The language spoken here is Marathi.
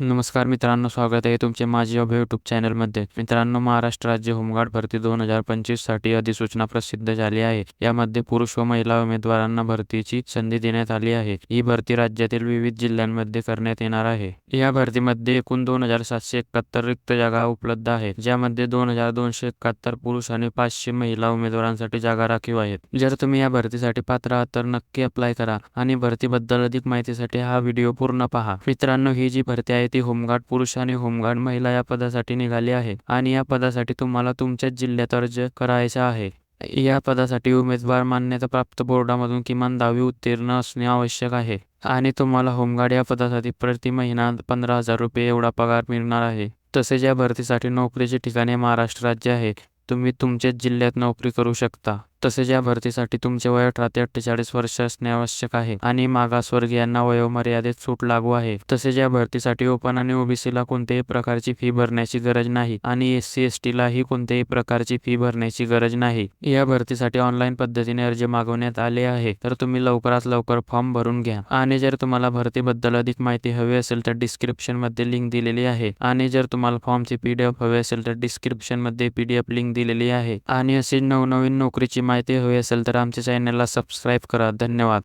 नमस्कार मित्रांनो स्वागत आहे तुमचे माझे अभय यूट्यूब चॅनलमध्ये मित्रांनो महाराष्ट्र राज्य होमगार्ड भरती दोन हजार पंचवीससाठी अधिसूचना प्रसिद्ध झाली आहे. यामध्ये पुरुष व महिला उमेदवारांना भरतीची संधी देण्यात आली आहे. ही भरती राज्यातील विविध जिल्ह्यांमध्ये करण्यात येणार आहे. या भरतीमध्ये एकूण दोन हजार सातशे एकाहत्तर रिक्त जागा उपलब्ध आहेत ज्यामध्ये दोन हजार दोनशे एकाहत्तर पुरुष आणि पाचशे महिला उमेदवारांसाठी जागा राखीव आहेत. जर तुम्ही या भरतीसाठी पात्र आहात तर नक्की अप्लाय करा आणि भरतीबद्दल अधिक माहितीसाठी हा व्हिडिओ पूर्ण पहा. मित्रांनो ही जी भरती आहे ती होमगार्ड पुरुष आणि होमगार्ड महिला या पदासाठी निघाली आहे. आणि या पदासाठी तुम्हाला तुमच्याच जिल्ह्यात अर्ज करायचा आहे. या पदासाठी उमेदवार मान्यता प्राप्त बोर्डामधून किमान दहावी उत्तीर्ण असणे आवश्यक आहे. आणि तुम्हाला होमगार्ड या पदासाठी प्रति महिना पंधरा हजार रुपये एवढा पगार मिळणार आहे. तसेच या भरतीसाठी नोकरीचे ठिकाणे महाराष्ट्र राज्य आहे. तुम्ही तुमच्याच जिल्ह्यात नोकरी करू शकता. तसेच या भरतीसाठी तुमचे वय अठरा ते अठ्ठेचाळीस वर्ष असणे आवश्यक आहे आणि मागासवर्गीयांना वयोमर्यादेत सूट लागू आहे. तसेच या भरतीसाठी ओपन आणि ओबीसीला कोणत्याही प्रकारची फी भरण्याची गरज नाही आणि एस सी एस टीलाही कोणत्याही प्रकारची फी भरण्याची गरज नाही. या भरतीसाठी ऑनलाईन पद्धतीने अर्ज मागवण्यात आले आहे. तर तुम्ही लवकरात लवकर फॉर्म भरून घ्या. आणि जर तुम्हाला भरतीबद्दल अधिक माहिती हवी असेल तर डिस्क्रिप्शनमध्ये लिंक दिलेली आहे. आणि जर तुम्हाला फॉर्मची पीडीएफ हवी असेल तर डिस्क्रिप्शनमध्ये पीडीएफ लिंक दिलेली आहे. आणि असे नवनवीन नोकरीची माहिती हवी असेल तर आमच्या चॅनलला सबस्क्राईब करा. धन्यवाद.